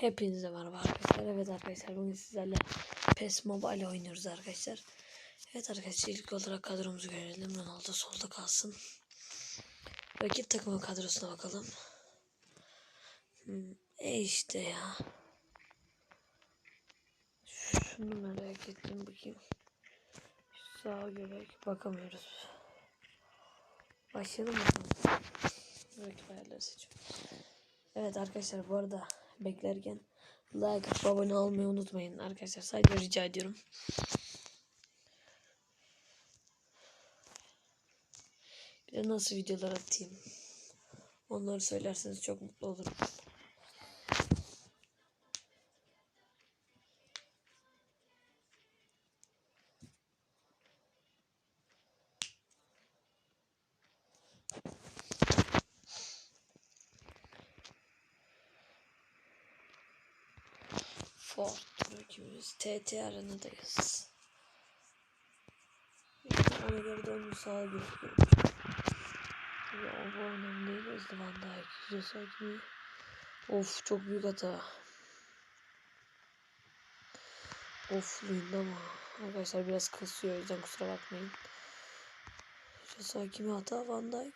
Hepinize merhaba arkadaşlar. Evet arkadaşlar bugün sizlerle PES Mobile oynuyoruz arkadaşlar. Evet arkadaşlar ilk olarak kadromuzu görelim. Ronaldo solda kalsın. Rakip takımın kadrosuna bakalım. Hmm, e işte ya. Şunu merak ettim bakayım. Sağ göbek bakamıyoruz. Başlayalım bakalım. Rakip ayarları seçiyorum. Evet arkadaşlar bu arada beklerken like abone olmayı unutmayın arkadaşlar sadece rica ediyorum. Bir de nasıl videolar atayım. Onları söylerseniz çok mutlu olurum. Ford rakibimiz TT arenadayız. İşte ona göre de onun sağa gözüküyor. Ya bu önemli değil. Hızlı Van Dijk. Güzel gibi. Of çok büyük hata. Of ama Arkadaşlar biraz kasıyor o yüzden kusura bakmayın. Jose Hakimi hata Van Dijk.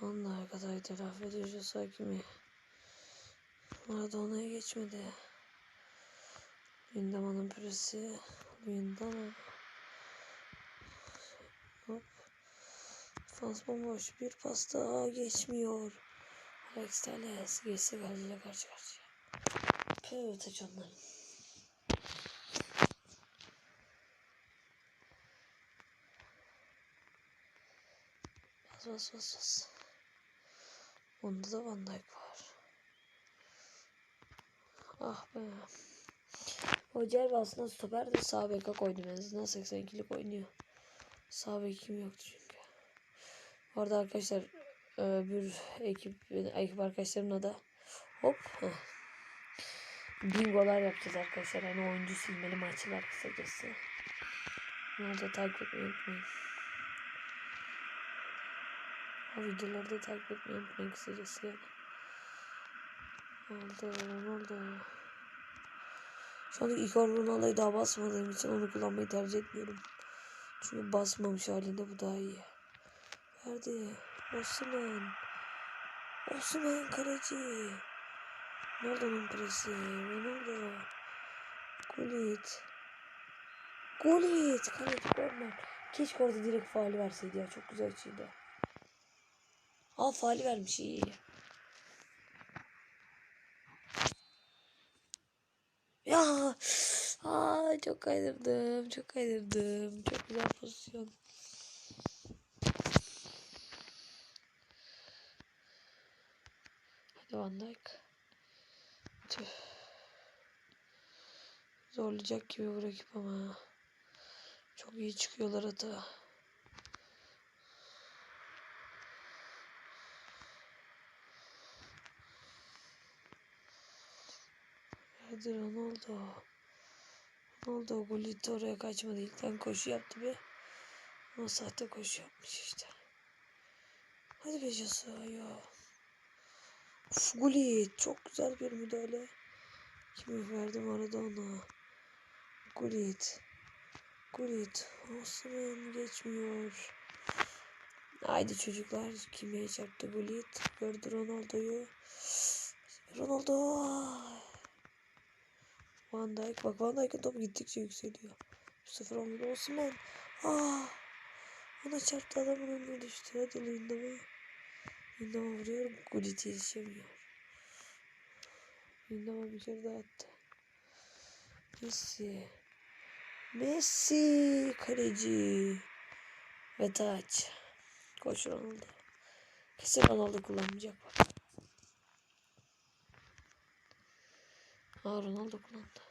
Van Dijk hatayı telafi ediyor Jose Hakimi. Maradona'ya geçmedi. Lindama'nın püresi. Lindama. Hop. Fans bomboş. Bir pas daha geçmiyor. Alex Telles geçse kaleciyle karşı karşıya. Taç onların. Bas bas bas bas. Onda da Van Dijk var. Ah be. Hoca aslında stoper de sağ beka koydum en azından 82'lik oynuyor. Sağ bekim yoktu çünkü. Orada arkadaşlar e, bir ekip ekip arkadaşlarımla da hop bingolar yapacağız arkadaşlar. Hani oyuncu silmeli maçlar kısacası. Bunu da takip etmeyi unutmayın. O videoları da takip etmeyi unutmayın kısacası yani. Oldu, oldu. Şu anda ilk Ronaldo'yu daha basmadığım için onu kullanmayı tercih etmiyorum. Çünkü basmamış halinde bu daha iyi. Verdi. Osman. Osman kaleci. Ronaldo'nun presi. Ronaldo. Gullit. Gullit. Kaleci korner. Keşke orada direkt faali verseydi ya. Çok güzel içiydi. Aa faali vermiş iyi. Ya aa, çok kaydırdım. Çok kaydırdım. Çok güzel pozisyon. Hadi Van Dijk. Tüh. Zorlayacak gibi bu rakip ama. Çok iyi çıkıyorlar hata. Hadi Ronaldo. Ronaldo Gullit oraya kaçmadı. İlkten koşu yaptı bir. Ama sahte koşu yapmış işte. Hadi be Jose ya. Uf, Gullit. Çok güzel bir müdahale. Kimi verdi Maradona. Gullit. Gullit. Osman geçmiyor. Haydi çocuklar. Kime çarptı Gullit? Gördü Ronaldo'yu. Ronaldo. Van Dijk. Bak Van Dijk'in topu gittikçe yükseliyor. 0 11 Osman. Ah. Ona çarptı adamın önüne düştü. Hadi Lindama. Lindama vuruyor. Gullit'e yetişemiyor. Lindama bir kere daha attı. Messi. Messi. Kaleci. Ve taç. Koş Ronaldo. Kesin Ronaldo kullanmayacak bak. Aa Ronaldo kullandı.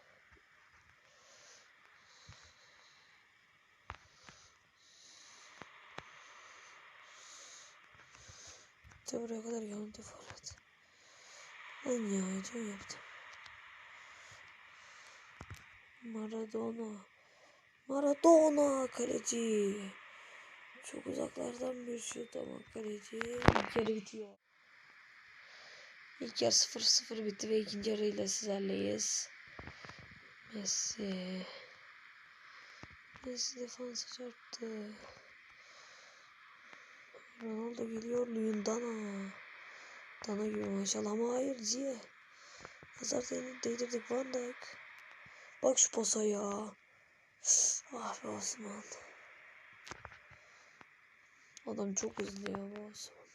İşte buraya kadar yandı forvet. Lan ya yaptım. Maradona. Maradona kaleci. Çok uzaklardan bir şut ama kaleci kere bitiyor. İlk yarı 0-0 bitti ve ikinci yarıyla sizlerleyiz. Messi. Messi defansa çarptı. Ronaldo geliyor Luyendana. Dana gibi maşallah ama hayır Ziye. Hazar değ- değdirdik Van Dijk. Bak şu posa ya. Ah be Osman. Adam çok hızlı ya bu Osman.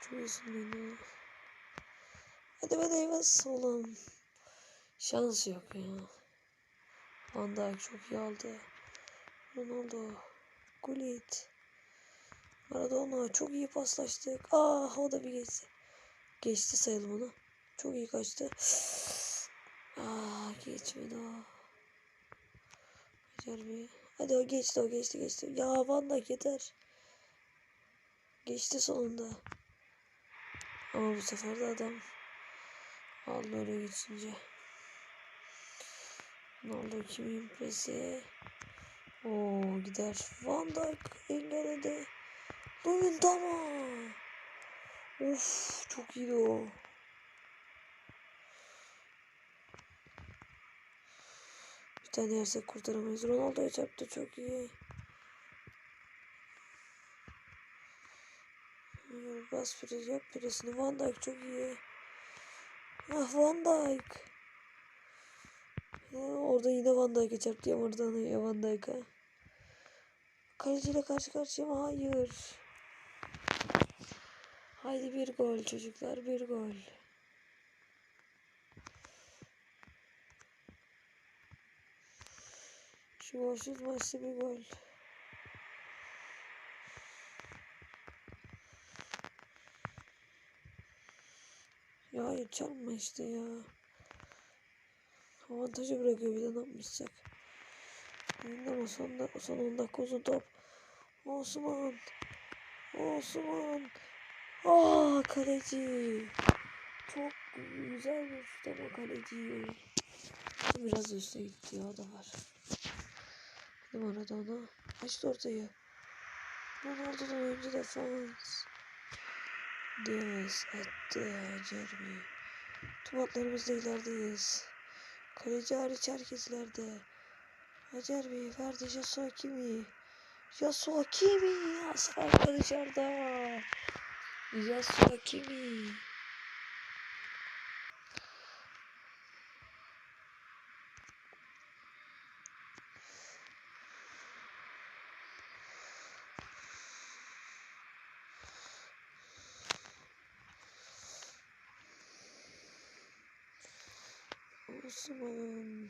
Çok hızlı Hadi be Davis oğlum. Şans yok ya. Van Dijk çok iyi aldı. Ronaldo. Gullit. Maradona çok iyi paslaştık. Ah o da bir geçti. Geçti sayalım onu. Çok iyi kaçtı. Ah geçmedi o. Becer bir. Hadi o geçti o geçti geçti. Ya Van Dijk yeter. Geçti sonunda. Ama bu sefer de adam aldı öyle geçince. Oldu kimin presi? Oo gider. Van Dijk engelledi. Luyendama. Of çok iyiydi o. Bir tane yersek kurtaramayız. Ronaldo'ya çarptı çok iyi. Bas pres yap presini. Van Dijk çok iyi. Ah Van Dijk. Ya, orada yine Van Dijk'e çarptı ya oradan ya Van Dijk'a. Kaleciyle karşı karşıya mı? Hayır. Haydi bir gol çocuklar bir gol. Şu golsüz maçta bir gol. Ya hayır çarpma işte ya. Avantajı bırakıyor bir de ne yapmışsak. Yine ama son, da, son 10 dakika uzun top. Osman. Osman. Aa kaleci. Çok güzel bir şut ama kaleci. Biraz üstte gitti ya da var. Maradona. Açtı ortayı. Ronaldo'dan önce defans. Diaz attı Cerbi. Tüm atlarımız da ilerideyiz. Kaleci hariç herkes ileride. Hacer Bey verdi Yasuo Kimi. Yasuo Kimi. Asfaltta dışarıda. Yasuo Kimi. Osman.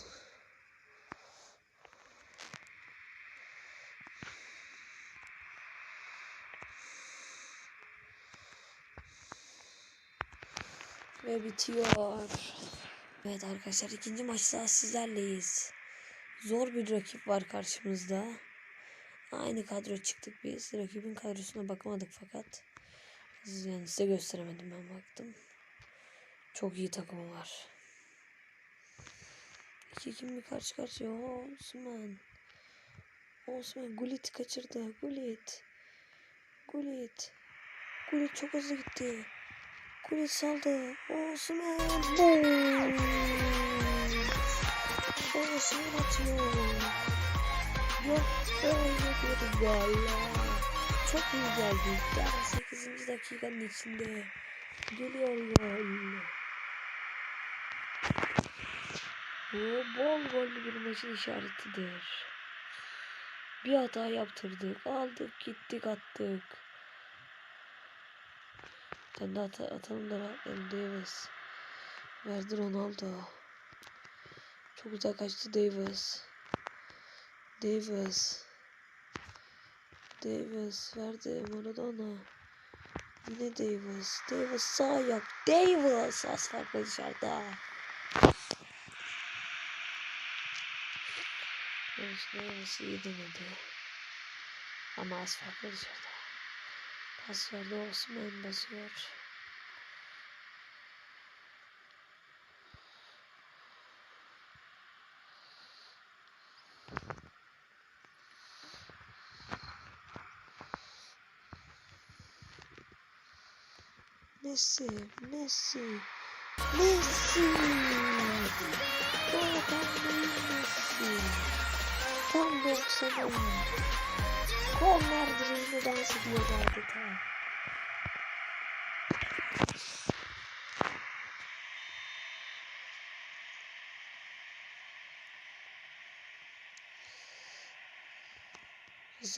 Ve bitiyor. Evet arkadaşlar ikinci maçta sizlerleyiz. Zor bir rakip var karşımızda. Aynı kadro çıktık biz. Rakibin kadrosuna bakamadık fakat. Yani size gösteremedim ben baktım. Çok iyi takımı var. Bir karşı karşıya. Osman. Osman Gullit kaçırdı. Gullit. Gullit. Gullit çok hızlı gitti. Gullit saldı. Osman. Boom. Osman atıyor. Yok böyle bir gol. Çok iyi geldi. Yani 8. dakikanın içinde. Geliyor gol. Bu bol gollü bir maçın işaretidir. Bir hata yaptırdık. Aldık gittik attık. Ben de ata atalım da rahatlayalım. Verdi Ronaldo. Çok güzel kaçtı Davis. Davis. Davis verdi Maradona. Yine Davis. Davis sağ ayak. Davis az farklı dışarıda. Güneş meyvesi yedirmedi. Ama az farklı dışarıda. Pasörde olsun ön basıyor. Messi, Messi, Messi. Messi. Tam 90'a. Korner direğinde dans ediyordu adeta.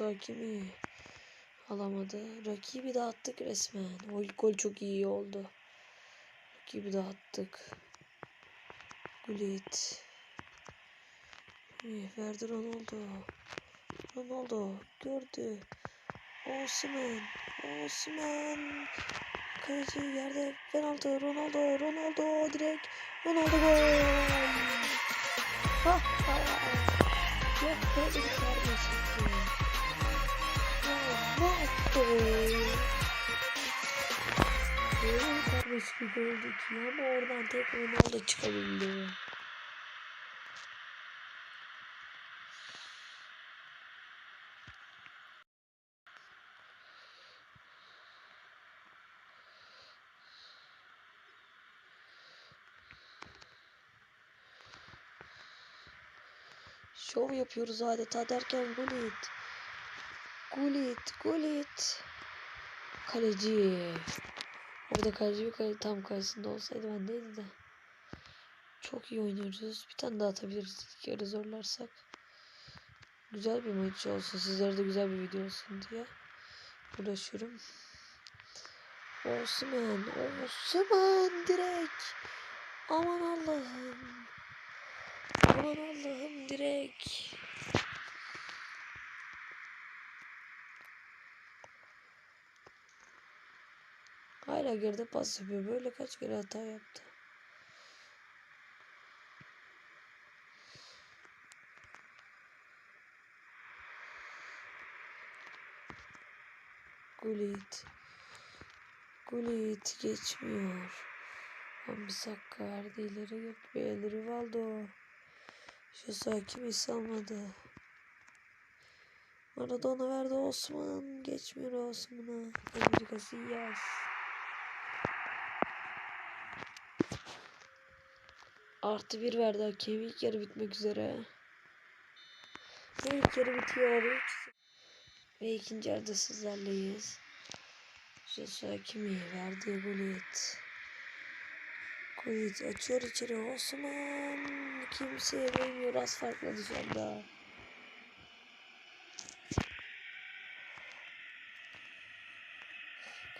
Hakimi alamadı. Rakibi de attık resmen. O ilk gol çok iyi oldu. Rakibi de attık. Gullit. Verdi Ronaldo. Ronaldo gördü. Osman. Osman. Kaleci yerde penaltı. Ronaldo. Ronaldo direkt. Ronaldo gol. Ha ha. Yok böyle bir kardeşim. Ronaldo. Böyle bir kardeşlik oldu ki ama oradan tek Ronaldo çıkabildi. Şov yapıyoruz adeta derken Gullit. Gullit, Gullit. Kaleci. Orada kaleci bir kale tam karşısında olsaydı ben neydi de. Çok iyi oynuyoruz. Bir tane daha atabiliriz yarı zorlarsak. Güzel bir maç olsun. Sizlere de güzel bir video olsun diye uğraşıyorum. Osman, Osman direkt. Aman Allah'ım. Aman Allah'ım direkt. Hala geride pas yapıyor. Böyle kaç kere hata yaptı. Gullit. Gullit geçmiyor. Ambisakka ileri götürüyor. Rivaldo. Şu sakin salmadı. Maradona verdi Osman. Geçmiyor Osman'a. Emre Casillas. Artı bir verdi hakem. İlk yarı bitmek üzere. Ve yarı bitiyor. Ve ikinci yarıda sizlerleyiz. Jesus Hakimi verdi Gullit. Gullit açıyor içeri Osman. Kimseye değmiyor. Az farklı şu anda.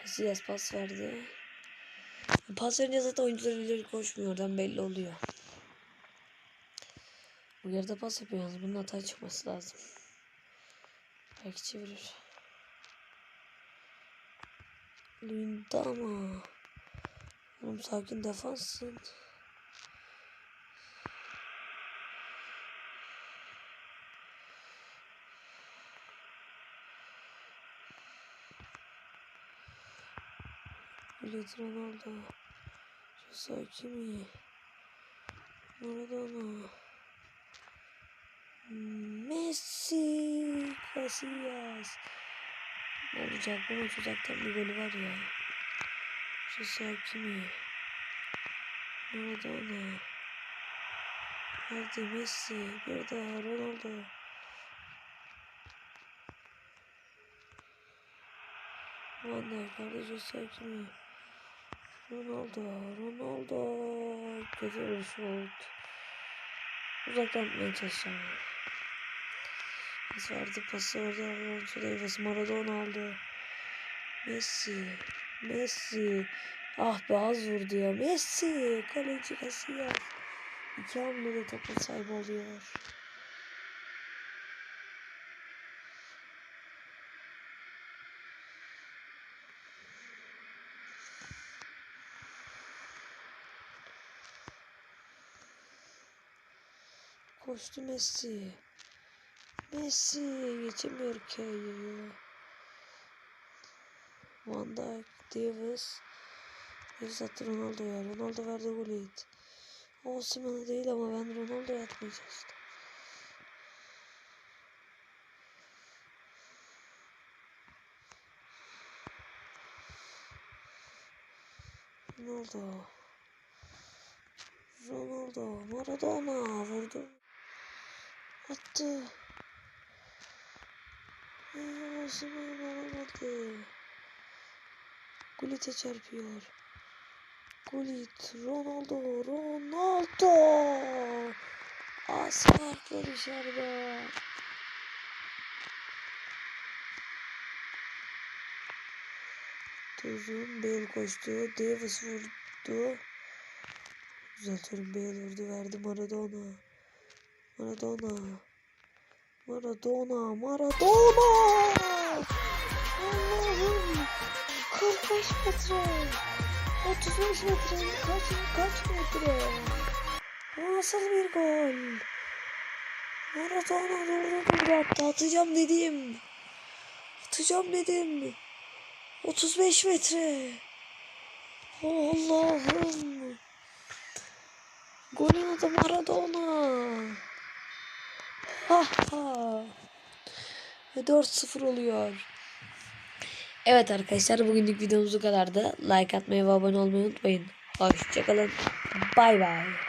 Casillas pas verdi. Pas verince zaten oyuncular ileri koşmuyor. Oradan belli oluyor. Bu yerde pas yapıyor yalnız. Bunun hata çıkması lazım. Belki çevirir. Lindama. Oğlum sakin defansın. Gullit Ronaldo. Jose Hakimi. Maradona. Messi. Casillas. Ne olacak bu maç uzaktan bir golü var ya. Jose Hakimi. Maradona. Hadi Messi. Bir daha Ronaldo. Van Dijk. Hadi Jose Hakimi. Ronaldo. Ronaldo. Kötü bir şut. Uzaktan atmaya çalışacağım. Pas verdi pası orada Davis Maradona aldı. Messi. Messi. Ah be az vurdu ya. Messi. Kaleci Casillas. İki hamlede topa sahip oluyor. Koştu Messi. Messi geçemiyor K'yi. Van Dijk, Davis. Davis attı Ronaldo'ya. Ronaldo verdi Gullit. Osimhen'e değil ama ben Ronaldo'ya atmaya. Ronaldo. Ronaldo. Maradona vurdu. Attı. Aa, Osman alamadı. Gullit'e çarpıyor. Gullit. Ronaldo. Ronaldo. Farklı dışarıda. Uzun Bale koştu. Davis vurdu. Düzeltiyorum Bale vurdu. Verdi Maradona. Maradona. Maradona. Maradona. Allah'ım. 45 metre. 35 metre. Kaç, kaç metre? Bu Nasıl bir gol? Maradona doğru bir attı. Atacağım dedim. Atacağım dedim. 35 metre. Allah'ım. Golün adı Maradona. Ha ha. Ve 4-0 oluyor. Evet arkadaşlar bugünlük videomuz bu kadardı. Like atmayı ve abone olmayı unutmayın. Hoşçakalın. Bay bay.